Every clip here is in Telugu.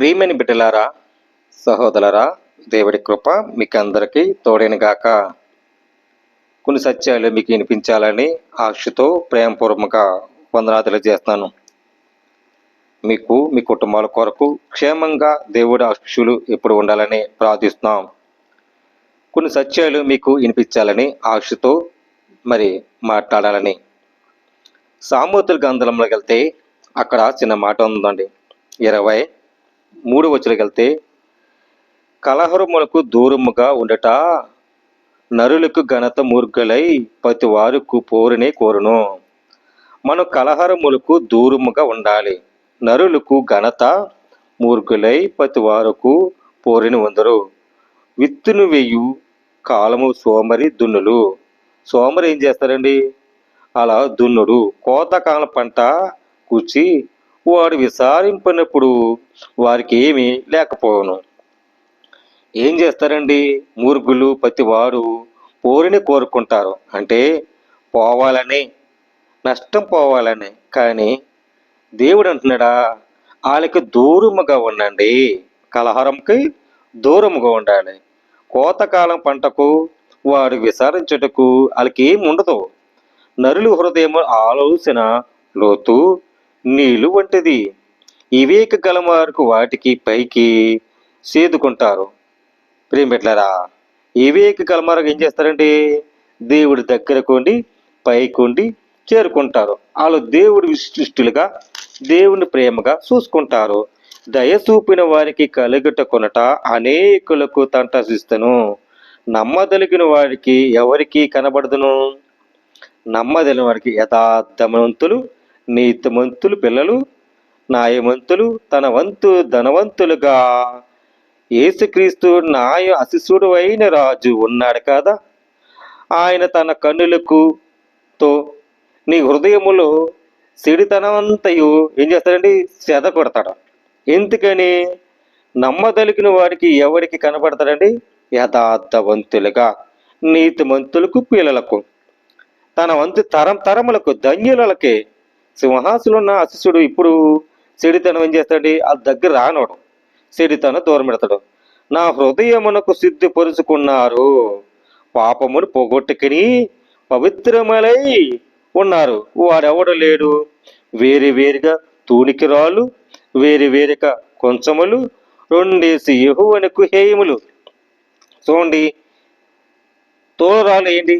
ప్రియమైన బిడ్డలారా సహోదరరా దేవుడి కృప మీకు అందరికీ తోడైన కొన్ని సత్యాలు మీకు వినిపించాలని ఆశతో ప్రేమపూర్వక వందనాదులు చేస్తాను మీకు మీ కుటుంబాల కొరకు క్షేమంగా దేవుడి ఆశులు ఎప్పుడు ఉండాలని ప్రార్థిస్తున్నాం. కొన్ని సత్యాలు మీకు వినిపించాలని ఆశతో మరి మాట్లాడాలని. సామూతుల గంధంలోకి వెళ్తే అక్కడ చిన్న మాట ఉందండి. ఇరవై మూడు వచ్చులకు వెళ్తే కలహరములకు దూరముగా ఉండట నరులకు ఘనత మూర్ఖులై ప్రతి వారుకు పోరునే కోరును. మనం కలహరములకు దూరముగా ఉండాలి. నరులకు ఘనత మూర్ఖులై ప్రతి వారుకు పోరిని ఉందరు. విత్తును వేయు కాలము సోమరి దున్నులు. సోమరి ఏం చేస్తారండి? అలా దున్నుడు. కోతకాలం పంట కూర్చి వాడు విసారింపనప్పుడు వారికి ఏమీ లేకపోవను. ఏం చేస్తారండి? మూర్ఖులు ప్రతివాడు పోరిని కోరుకుంటారు. అంటే పోవాలని నష్టం పోవాలని. కానీ దేవుడు అంటున్నాడా? వాళ్ళకి దూరముగా ఉండండి. కలహారంకి దూరముగా ఉండాలి. కోతకాలం పంటకు వాడు విసారించుటకు వాళ్ళకి ఏమి ఉండదు. నరులు హృదయం ఆలోచన లోతు నీళ్ళు వంటిది. వివేక గలమార్కు వాటికి పైకి సేదుకుంటారు. ప్రేమిట్లరా వివేక గలవారికి ఏం చేస్తారంటే దేవుడి దగ్గరకు ఉండి పైకుండి ఉండి చేరుకుంటారు. వాళ్ళు దేవుడి విశిష్టులుగా దేవుని ప్రేమగా చూసుకుంటారు. దయ చూపిన వారికి కలుగుట కొనట అనేకులకు తంటసిస్తను. నమ్మదలిగిన వారికి ఎవరికి కనబడదును? నమ్మదలిన వారికి యథార్థమంతులు నీతిమంతులు పిల్లలు న్యాయమంతులు తన వంతు ధనవంతులుగా. యేసుక్రీస్తు న్యాయ అశిశుడు అయిన రాజు ఉన్నాడు కదా. ఆయన తన కన్నులకు తో నీ హృదయములో సిడితనమంతయు ఏం చేస్తాడండి? సెద కొడతాడు. ఎందుకని? నమ్మదలిగిన వాడికి ఎవరికి కనబడతాడండి యథార్థవంతులుగా నీతిమంతులకు పిల్లలకు. తన వంతు తరం తరములకు ధన్యులకే సింహాసులున్న అశిష్యుడు ఇప్పుడు చెడితనం ఏం చేస్తాడు ఆ దగ్గర రానోడు. చెడితనం దూరం పెడతాడు. నా హృదయమునకు సిద్ధిపరుచుకున్నారు పాపమును పోగొట్టుకుని పవిత్రమలై ఉన్నారు. వాడెవడు లేడు? వేరు వేరుగా తూనికి రాళ్ళు వేరు వేరుగా కొంచెములు రెండేసి యహువనకు హేయములు. చూడండి తోరాలు ఏంటి?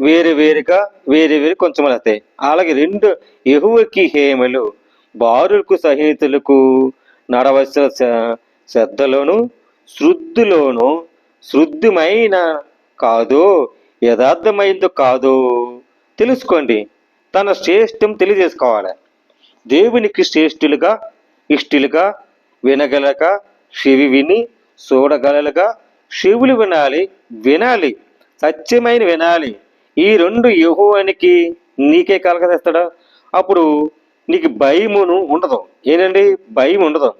వేరు వేరుగా వేరు వేరు కొంచెం అలాగే రెండు ఎహువకి హేమలు బారులకు సహితులకు నడవలసిన శ్రద్ధలోను శృద్ధిలోను శుద్ధిమైన కాదో యథార్థమైందో కాదో తెలుసుకోండి. తన శ్రేష్టం తెలియజేసుకోవాలి. దేవునికి శ్రేష్ఠులుగా ఇష్టులుగా వినగలక చెవి విని చూడగలలుగా చెవులు వినాలి వినాలి సత్యమైన వినాలి. ఈ రెండు యహోవానికి నీకే కలగజేస్తాడా అప్పుడు నీకు భయమును ఉండదు. ఏంటండి భయం ఉండదు.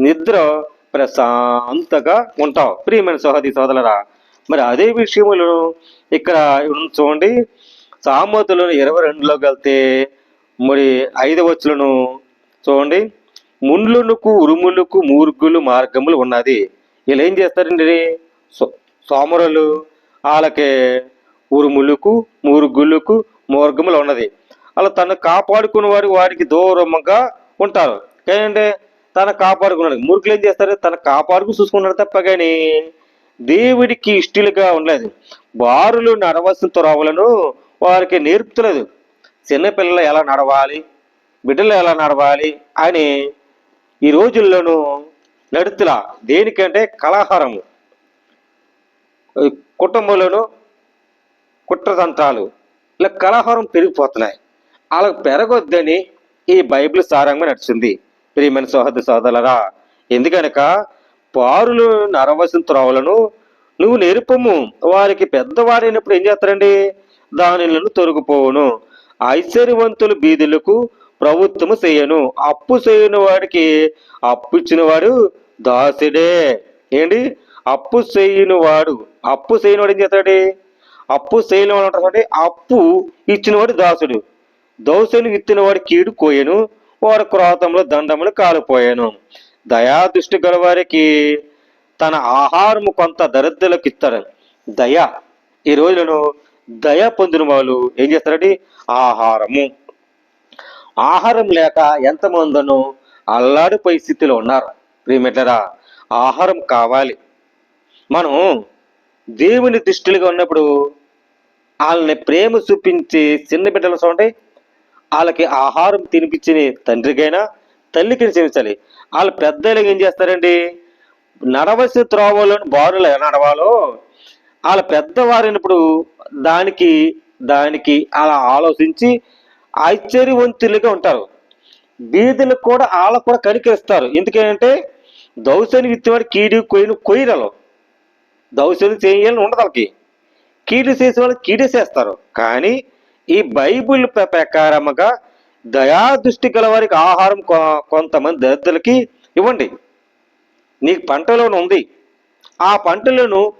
నిద్ర ప్రశాంతగా ఉంటావు. ప్రియమైన సోహది సోదరులరా మరి అదే విషయములు ఇక్కడ చూడండి. సామతులను ఇరవై రెండులోకి వెళ్తే మరి ఐదు వచ్చులను చూడండి. ముండ్లునుకు ఉరుములకు మూర్గులు మార్గములు ఉన్నది. వీళ్ళు ఏం చేస్తారండి? సో- సోమరులు వాళ్ళకి ఉరుములకు మూర్గులకు మార్గములు ఉన్నది. అలా తను కాపాడుకున్న వారు వారికి దూరంగా ఉంటారు. ఏంటంటే తను కాపాడుకున్నాడు. మురుకులు ఏం చేస్తారు? తను కాపాడుకు చూసుకున్నాడు తప్ప కానీ దేవుడికి ఇష్టలుగా ఉండలేదు. బారులు నడవలసిన త్రోవలను వారికి నేర్పుతలేదు. చిన్నపిల్లలు ఎలా నడవాలి? బిడ్డలు ఎలా నడవాలి? అని ఈ రోజుల్లోనూ నడుతులా. దేనికంటే కలహారము. కుటుంబంలోనూ కుట్రతంత్రాలు ఇలా కలహారం పెరిగిపోతున్నాయి. అలా పెరగొద్దని ఈ బైబిల్ సారంగా నడిచింది. ప్రియమైన సోదర సోదరులరా ఎందుకనక పారులు నరవలసిన త్రోవలను నువ్వు నేర్పము. వారికి పెద్దవారైనప్పుడు ఏం చేస్తారండి? దానిలను తొలగిపోవును. ఐశ్వర్యవంతులు బీదులకు ప్రభుత్వము చేయను. అప్పు చేయని వాడికి అప్పు ఇచ్చిన వాడు దాసుడే. ఏంటి? అప్పు చేయని వాడు అప్పు చేయని వాడు ఏం చేస్తాడు అప్పు చేయని అని ఉంటాడు అప్పు ఇచ్చినవాడు దాసుడు. దోసని విత్తిన వాడు కీడు కోయను వాడు క్రోతంలో దండములు కాలిపోయాను. దయాదృష్టి గలవారికి తన ఆహారము కొంత దరిద్రులకు ఇస్తాడు. దయ. ఈ రోజులను దయ పొందిన వాళ్ళు ఏం చేస్తారండి? ఆహారము. ఆహారం లేక ఎంతమందను అల్లాడిపోయి స్థితిలో ఉన్నారు. ప్రియమిట్లరా ఆహారం కావాలి. మనం దేవుని దృష్టిలుగా ఉన్నప్పుడు వాళ్ళని ప్రేమ చూపించి చిన్న బిడ్డలు చూడండి వాళ్ళకి ఆహారం తినిపించిన తండ్రికైనా తల్లికి క్షమించాలి వాళ్ళు పెద్దలకు ఏం చేస్తారండి? నడవలసిన త్రోవలోని బారులు ఎలా నడవాలో? వాళ్ళ పెద్దవారినప్పుడు దానికి దానికి అలా ఆలోచించి ఆశ్చర్యవంతులుగా ఉంటారు. బీదులకు కూడా వాళ్ళకు కూడా కనికరిస్తారు ఎందుకంటే దౌసని విత్తవాడు కీడి కొయ్యను కొయ్యరలు దౌసని చేయాలని ఉండదు వాళ్ళకి. కీడు చేసే వాళ్ళు కీడు చేస్తారు. కానీ ఈ బైబిల్ ప్ర- ప్రకారముగా దయాదృష్టి గల వారికి ఆహారం కొ- కొంతమంది దరిద్రులకి ఇవ్వండి. నీకు పంటలోను ఉంది. ఆ పంటలను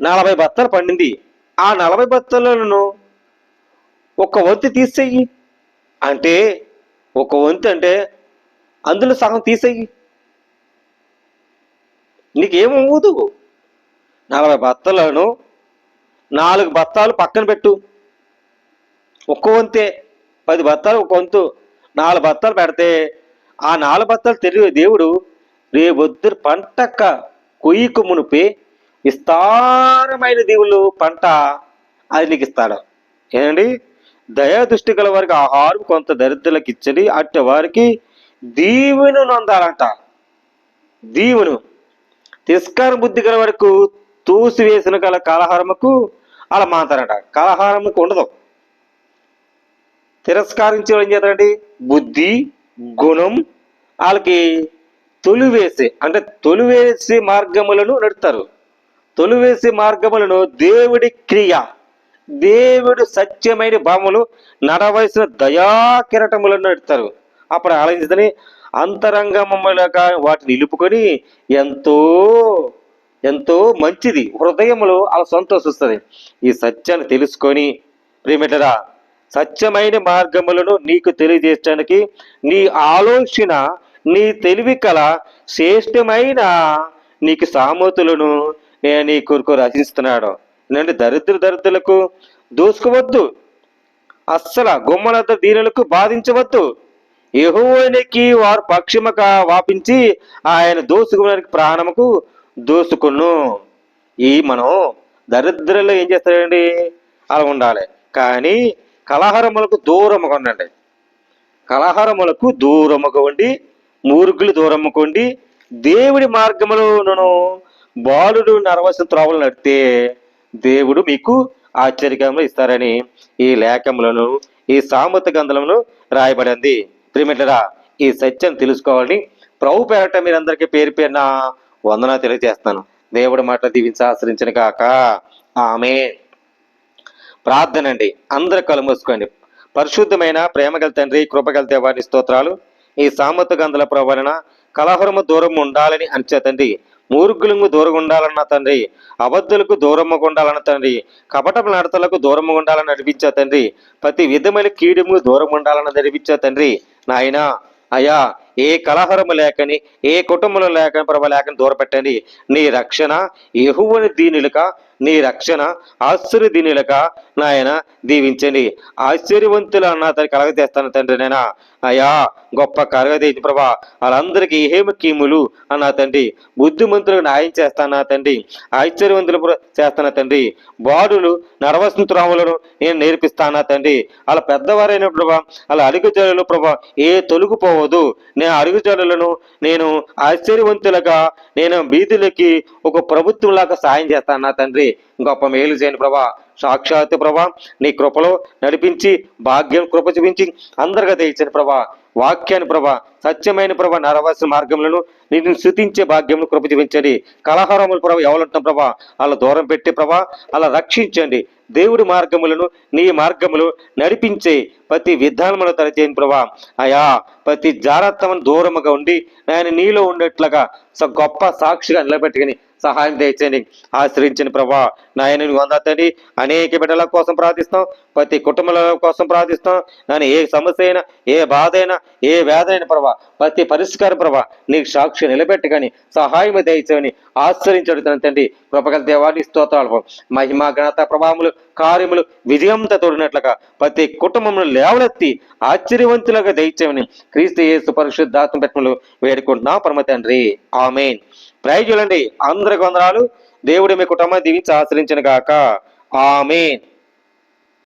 నలభై బత్తాలు పండింది. ఆ నలభై బత్తలను ఒక వంతు తీసేయి. అంటే ఒక వంతు అంటే అందులో సగం తీసేయి. నీకేమవ్వదు నలభై బత్తాలను నాలుగు బత్తాలు పక్కన పెట్టు. ఒక్క వంతే పది బత్తాలు ఒక వంతు. నాలుగు బత్తాలు పెడితే ఆ నాలుగు బత్తాలు తెలియ దేవుడు రేపొద్దు పంటక్క కొయ్యకు మునిపి విస్తారమైన దేవుళ్ళు పంట అది నీకు ఇస్తాడు. ఏమండి? దయాదృష్టి గల వారికి ఆహారం కొంత దరిద్రులకు ఇచ్చడి అట్టి వారికి దీవెను నొందాలంట. దీవెను. తిరస్కార బుద్ధి గల వరకు తూసివేసిన గల కలహారముకు అలా మాతారట కలహారముకు ఉండదు. తిరస్కరించే ఏం చేస్తారండి బుద్ధి గుణం వాళ్ళకి తొలివేసి అంటే తొలివేసి మార్గములను నడుస్తారు తొలివేసి మార్గములను దేవుడి క్రియ దేవుడు సత్యమైన భావములు నడవలసిన దయాకిరటములను నడుస్తారు అప్పుడు ఆలోచించని అంతరంగములుగా వాటిని నిలుపుకొని ఎంతో ఎంతో మంచిది. హృదయంలో అలా సంతోషిస్తుంది. ఈ సత్యాన్ని తెలుసుకొని ప్రియమిటరా సత్యమైన మార్గములను నీకు తెలియజేయడానికి నీ ఆలోచన నీ తెలివి కల శ్రేష్టమైన నీకు సామతులను నేను నీ కొరకు రచిస్తున్నాడు నేను దరిద్ర దరిద్రులకు దూసుకోవద్దు. అస్సలు గుమ్మలత దీనులకు బాధించవద్దు. యహోనికి వారు పక్షిమక వాపించి ఆయన దోసుకోవడానికి ప్రాణముకు దోసుకును. ఈ మనం దరిద్రులు ఏం చేస్తారండి? అలా ఉండాలి. కానీ కలహారములకు దూరముగా ఉండండి. కలహారములకు దూరముగా ఉండి మూర్ఖులు దూరముగా ఉండి దేవుడి మార్గములను బాలుడు నరవలసిన త్రోవలు నడితే దేవుడు మీకు ఆశ్చర్యకరంలో ఇస్తారని ఈ లేఖములను ఈ సామత గంధములను రాయబడింది. ప్రిమిటరా ఈ సత్యం తెలుసుకోవాలని ప్రభు పేరట మీరందరికీ పేరు పేరున వందన తెలియజేస్తాను. దేవుడి మాట దీవించి ఆశ్రయించిన కాక ఆమె ప్రార్థన అండి అందరు కలుమూసుకోండి పరిశుద్ధమైన ప్రేమగల తండ్రి కృపగల దేవాని స్తోత్రాలు. ఈ సామత గంధల ప్రవలన కలహరము దూరం ఉండాలని అంచే తండ్రి మూర్ఖులకు దూరంగా ఉండాలన్న తండ్రి అబద్ధులకు దూరముగా ఉండాలన్న తండ్రి కపటపు నడతలకు దూరంగా ఉండాలని నడిపించే తండ్రి ప్రతి విధమైన కీడుము దూరం ఉండాలని నడిపించే తండ్రి నాయనా అయ్యా. ఏ కలహరము లేకని ఏ కుటుంబంలో లేకని ప్రభా లేకని దూరపెట్టండి. నీ రక్షణ ఎహువని దీనులక నీ రక్షణ ఆశ్చర్య దీనులక నాయన దీవించండి. ఆశ్చర్యవంతులు అన్న తను కలగతేస్తాను తండ్రి నేనా అయా గొప్ప కలగతేసి ప్రభా వాళ్ళందరికీ ఏమి కీములు అన్న తండ్రి. బుద్ధిమంతులకు న్యాయం చేస్తానా తండ్రి. ఆశ్చర్యవంతులు ప్ర- చేస్తానా తండ్రి. బాడులు నరవసంతురాములను నేను నేర్పిస్తానా తండ్రి. అలా పెద్దవారైన ప్రభా అలా అడుగుజాడలు ప్రభా ఏ తొలగిపోవద్దు నేను అడుగుజాడలను నేను ఆశ్చర్యవంతులుగా నేను బీదులకి ఒక ప్రభుత్వంలాగా సాయం చేస్తానా తండ్రి. గొప్ప మేలు చేయను ప్రభా. సాక్షాత్ ప్రభా నీ కృపలో నడిపించి భాగ్యం కృప చూపించి అందరిగా తెచ్చిన ప్రభా. వాక్యాన్ని ప్రభా సత్యమైన ప్రభా నరవాసిన మార్గములను నిన్ను శృతించే భాగ్యమును కృప చూపించండి. కలహారములు ప్రభా ఎవరుంటున్న ప్రభా అలా దూరం పెట్టి ప్రభా అలా రక్షించండి. దేవుడి మార్గములను నీ మార్గములు నడిపించే ప్రతి విధానములు తరచేయండి ప్రభా. అయా ప్రతి జాగ్రత్తమని దూరముగా ఉండి నేను నీలో ఉండేట్లుగా గొప్ప సాక్షిగా నిలబెట్టుకుని సహాయం దయచేయండి. ఆశ్రయించిన ప్రభా. నాయన నువ్వు అనేక బిడ్డల కోసం ప్రార్థిస్తాం ప్రతి కుటుంబాల కోసం ప్రార్థిస్తాం నన్ను ఏ సమస్య అయినా ఏ బాధ అయినా ఏ వ్యాధి అయినా ప్రభా ప్రతి పరిష్కారం ప్రభా నీకు సాక్షి నిలబెట్టగాని సహాయం దయచేయని ఆశ్రయించడుతున్న తండ్రి. కృపగల దేవాన్ని స్తోత్రాలు మహిమ ఘనత ప్రభావములు కార్యములు విజయంతో తోడినట్లుగా ప్రతి కుటుంబంలో లేవలెత్తి ఆశ్చర్యవంతులుగా దయచేయమని క్రీస్తు యేసు పరిశుద్ధాత్మ పెట్టములు వేడుకుంటున్నాం. పరమ తండ్రి. ఆమెన్. ప్రైజులండి అందరికి వందనాలు. దేవుడి మీ కుటుంబాన్ని దీవించి ఆశ్రయించిన గాక. ఆమె